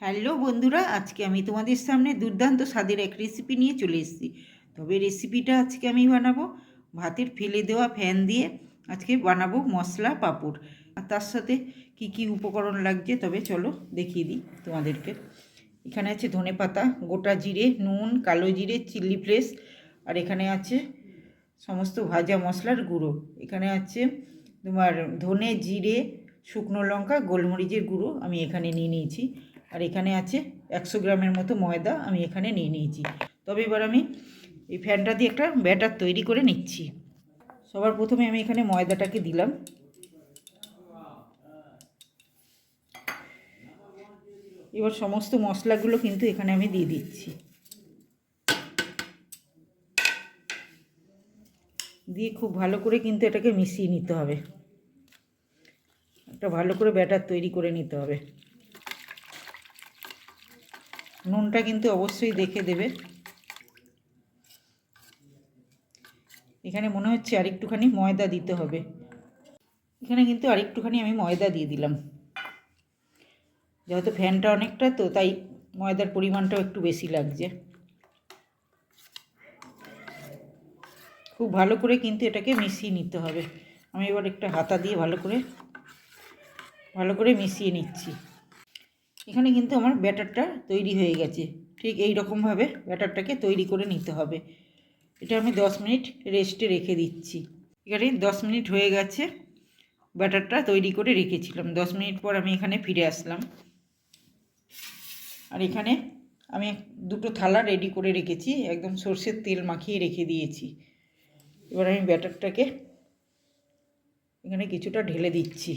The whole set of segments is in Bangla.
হ্যালো বন্ধুরা, আজকে আমি তোমাদের সামনে দুর্দান্ত স্বাদের এক রেসিপি নিয়ে চলে এসেছি। তবে রেসিপিটা আজকে আমি বানাবো। ভাতের ফেলে দেওয়া ফ্যান দিয়ে আজকে বানাবো মশলা, পাঁপড়। আর তার সাথে কি কি উপকরণ লাগছে, তবে চলো দেখিয়ে দিই তোমাদেরকে। এখানে আছে ধনে পাতা, গোটা জিরে, নুন, কালো জিরে চিলি ফ্লেস আর এখানে আছে সমস্ত ভাজা মশলার গুঁড়ো। এখানে আছে তোমার ধনে, জিরে, শুকনো লঙ্কা, গোলমরিচের গুঁড়ো আমি এখানে নিয়ে নিয়েছি। আর এখানে আছে একশো গ্রামের মতো ময়দা আমি এখানে নিয়ে নিয়েছি। তবে এবার আমি এই ফ্যানটা দিয়ে একটা ব্যাটার তৈরি করে নিচ্ছি। সবার প্রথমে আমি এখানে ময়দাটাকে দিলাম। এবার সমস্ত মশলাগুলো কিন্তু এখানে আমি দিয়ে দিচ্ছি। দিয়ে খুব ভালো করে কিন্তু এটাকে মিশিয়ে নিতে হবে। একটা ভালো করে ব্যাটার তৈরি করে নিতে হবে। নুনটা কিন্তু অবশ্যই দেখে দেবে। এখানে মনে হচ্ছে আরেকটুখানি ময়দা দিতে হবে। এখানে কিন্তু আরেকটুখানি আমি ময়দা দিয়ে দিলাম। যেহেতু ফ্যানটা অনেকটা, তো তাই ময়দার পরিমাণটাও একটু বেশি লাগছে। খুব ভালো করে কিন্তু এটাকে মিশিয়ে নিতে হবে। আমি এবার একটা হাতা দিয়ে ভালো করে ভালো করে মিশিয়ে নিচ্ছি। এখানে কিন্তু আমার ব্যাটারটা তৈরি হয়ে গেছে। ঠিক এই রকমভাবে ব্যাটারটাকে তৈরি করে নিতে হবে। এটা আমি দশ মিনিট রেস্টে রেখে দিচ্ছি। এখানে দশ মিনিট হয়ে গেছে। ব্যাটারটা তৈরি করে রেখেছিলাম। দশ মিনিট পর আমি এখানে ফিরে আসলাম। আর এখানে আমি দুটো থালা রেডি করে রেখেছি। একদম সর্ষের তেল মাখিয়ে রেখে দিয়েছি। এবার আমি ব্যাটারটাকে এখানে কিছুটা ঢেলে দিচ্ছি।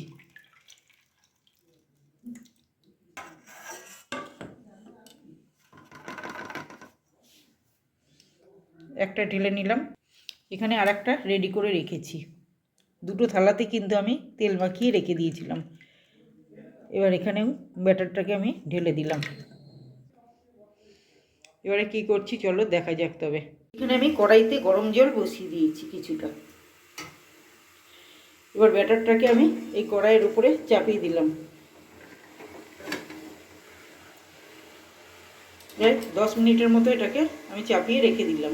একটা ঢেলে নিলাম। এখানে আর একটা রেডি করে রেখেছি। দুটো থালাতে কিন্তু আমি তেল মাখিয়ে রেখে দিয়েছিলাম। এবার এখানেও ব্যাটারটাকে আমি ঢেলে দিলাম। এবারে কি করছি চলো দেখা যাক তবে। এখানে আমি কড়াইতে গরম জল বসিয়ে দিয়েছি কিছুটা। এবার ব্যাটারটাকে আমি এই কড়াইয়ের উপরে চাপিয়ে দিলাম। দশ মিনিটের মতো এটাকে আমি চাপিয়ে রেখে দিলাম।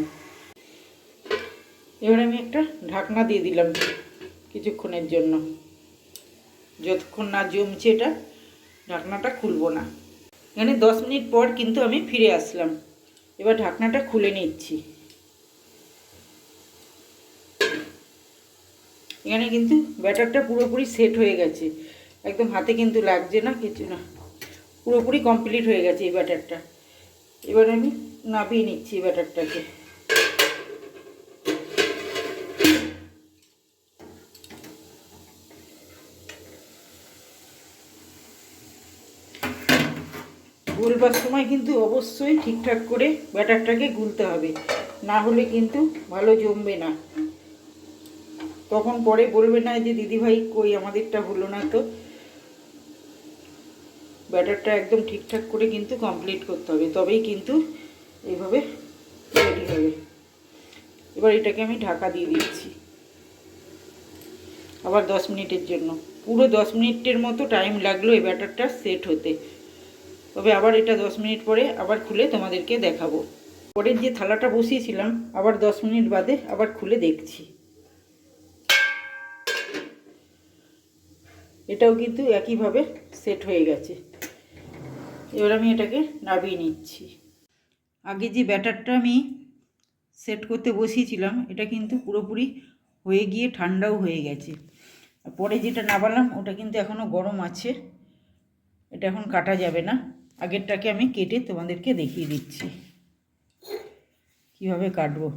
এবার আমি একটা ঢাকনা দিয়ে দিলাম কিছুক্ষণের জন্য। যতক্ষণ না জমছে এটা, ঢাকনাটা খুলবো না। এখানে দশ মিনিট পর কিন্তু আমি ফিরে আসলাম। এবার ঢাকনাটা খুলে নিচ্ছি। এখানে কিন্তু ব্যাটারটা পুরোপুরি সেট হয়ে গেছে। একদম হাতে কিন্তু লাগছে না, কিছু না। পুরোপুরি কমপ্লিট হয়ে গেছে এই ব্যাটারটা। এবার আমি নাবিয়ে নিচ্ছি ব্যাটারটাকে। গুলবার সময় কিন্তু অবশ্যই ঠিকঠাক করে ব্যাটারটাকে গুলতে হবে। না হলে কিন্তু ভালো জমবে না। তখন পরে বলবে না যে, দিদিভাই, কই আমাদেরটা হলো না তো? ব্যাটারটা একদম ঠিকঠাক করে কিন্তু কমপ্লিট করতে হবে। তবেই কিন্তু এইভাবে রেডি হবে। এবার এটাকে আমি ঢাকা দিয়ে দিচ্ছি। আবার দশ মিনিটের জন্য। পুরো দশ মিনিটের মতো টাইম লাগল এই ব্যাটারটা সেট হতে। তবে আবার এটা দশ মিনিট পরে আবার খুলে তোমাদেরকে দেখাবো। পরের যে থালাটা বসিয়েছিলাম, আবার দশ মিনিট বাদে আবার খুলে দেখছি। এটাও কিন্তু একইভাবে সেট হয়ে গেছে। এবার আমি এটাকে নাবিয়ে নিচ্ছি। আগে যে ব্যাটারটা আমি সেট করতে বসিয়েছিলাম, এটা কিন্তু পুরোপুরি হয়ে গিয়ে ঠান্ডাও হয়ে গেছে। পরে যেটা নাবালাম, ওটা কিন্তু এখনও গরম আছে। এটা এখন কাটা যাবে না। আগেরটাকে আমি কেটে তোমাদেরকে দেখিয়ে দিচ্ছি। কীভাবে কাটবো?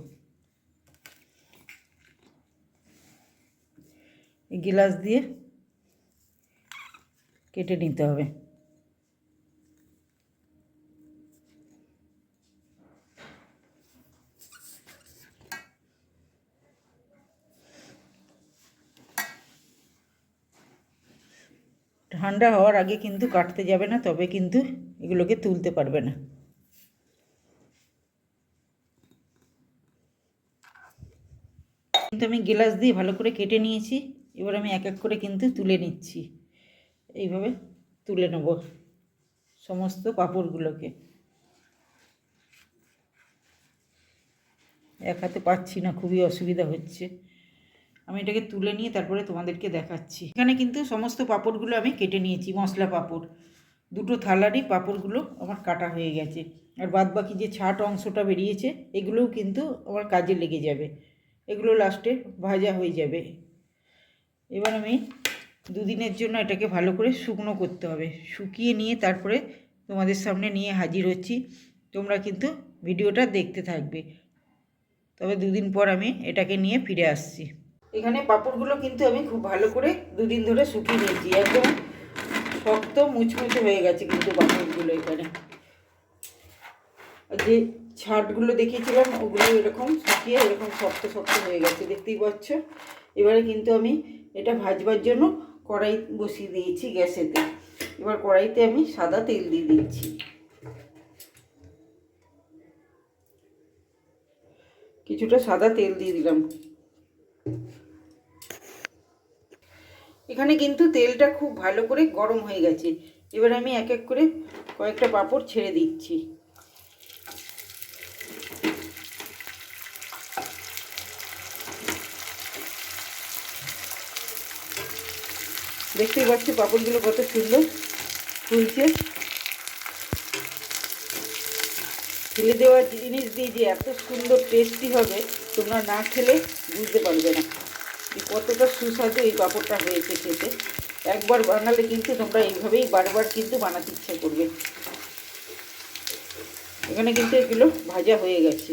এই গিলাস দিয়ে কেটে নিতে হবে। ঠান্ডা হওয়ার আগে কিন্তু কাটতে যাবে না, তবে কিন্তু এগুলোকে তুলতে পারবে না। কিন্তু আমি গ্লাস দিয়ে ভালো করে কেটে নিয়েছি, এবার আমি এক এক করে কিন্তু তুলে নিচ্ছি। এইভাবে তুলে নেব সমস্ত পাঁপড়গুলোকে এক হাতে পাচ্ছি না, খুবই অসুবিধা হচ্ছে। আমি এটাকে তুলে নিয়ে তারপরে তোমাদেরকে দেখাচ্ছি। এখানে কিন্তু সমস্ত পাঁপড়গুলো আমি কেটে নিয়েছি, মশলা পাঁপড়। দুটো থালারই পাঁপড়গুলো আমার কাটা হয়ে গেছে। আর বাদ বাকি যে ছাট অংশটা বেরিয়েছে, এগুলোও কিন্তু আমার কাজে লেগে যাবে। এগুলো লাস্টে ভাজা হয়ে যাবে। এবার আমি দুদিনের জন্য এটাকে ভালো করে শুকনো করতে হবে। শুকিয়ে নিয়ে তারপরে তোমাদের সামনে নিয়ে হাজির হচ্ছি। তোমরা কিন্তু ভিডিওটা দেখতে থাকবে। তবে দুদিন পর আমি এটাকে নিয়ে ফিরে আসছি। এখানে পাঁপড়গুলো কিন্তু আমি খুব ভালো করে দুদিন ধরে শুকিয়ে নিয়েছি। একদম শক্ত মুচমুচে হয়ে গেছে কিন্তু পাঁপড়গুলো এখানে। যে ছাটগুলো দেখিয়েছিলাম ওগুলো এরকম শুকিয়ে এরকম শক্ত শক্ত হয়ে গেছে, দেখতেই পাচ্ছ? এবারে কিন্তু আমি এটা ভাজবার জন্য কড়াই বসিয়ে দিয়েছি গ্যাসেতে। এবার কড়াইতে আমি সাদা তেল দিয়ে দিচ্ছি। কিছুটা সাদা তেল দিয়ে দিলাম। এখানে কিন্তু তেলটা খুব ভালো করে গরম হয়ে গেছে। এবার আমি এক এক করে কয়েকটা পাঁপড় ছেড়ে দিচ্ছি। দেখতেই পাচ্ছি পাঁপড়গুলো কত সুন্দর ফুলছে। ফেলে দেওয়া জিনিস দিয়ে যে এত সুন্দর টেস্টি হবে, তোমরা না খেলে বুঝতে পারবে না। কতটা সুস্বাদু এই পাঁপড়টা হয়েছে খেতে। একবার বানালে কিন্তু তোমরা এইভাবেই বারবার কিন্তু বানাতে ইচ্ছা করবে। এখানে কিন্তু এগুলো ভাজা হয়ে গেছে।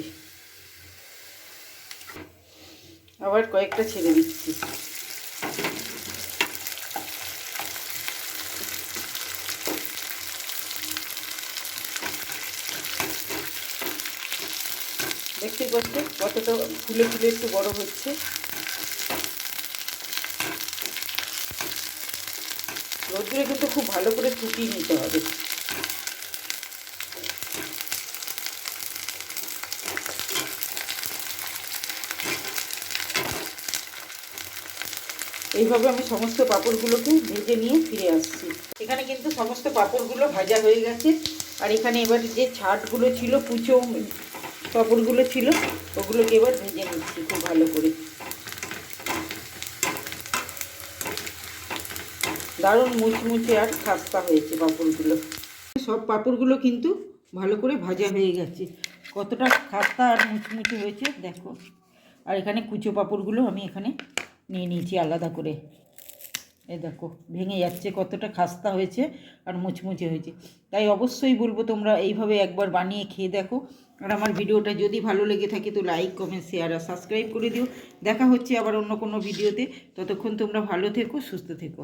আবার কয়েকটা ছেড়ে দিচ্ছি। দেখতে পাচ্ছ কতটা ফুলে ফুলে একটু বড় হচ্ছে। রোদ্রে কিন্তু খুব ভালো করে ফুটিয়ে নিতে হবে। এইভাবে আমি সমস্ত পাঁপড়গুলোকে ভেজে নিয়ে ফিরে আসছি। এখানে কিন্তু সমস্ত পাঁপড়গুলো ভাজা হয়ে গেছে। আর এখানে এবার যে ছাটগুলো ছিল, কুচো পাঁপড়গুলো ছিল, ওগুলোকে এবার ভেজে নিচ্ছি খুব ভালো করে। দারুণ মুচমুচে আর খাস্তা হয়েছে পাঁপড়গুলো। সব পাঁপড়গুলো কিন্তু ভালো করে ভাজা হয়ে গেছে। কতটা খাস্তা আর মুচমুচে হয়েছে, দেখো। আর এখানে কুচো পাঁপড়গুলো আমি এখানে নিয়ে নিয়েছি আলাদা করে। এ দেখো, ভেঙে যাচ্ছে, কতটা খাস্তা হয়েছে আর মুচমুচে হয়েছে। তাই অবশ্যই বলব তোমরা এইভাবে একবার বানিয়ে খেয়ে দেখো। আর আমার ভিডিওটা যদি ভালো লেগে থাকে তো লাইক, কমেন্ট, শেয়ার আর সাবস্ক্রাইব করে দিও। দেখা হচ্ছে আবার অন্য কোনো ভিডিওতে। ততক্ষণ তোমরা ভালো থেকো, সুস্থ থেকো।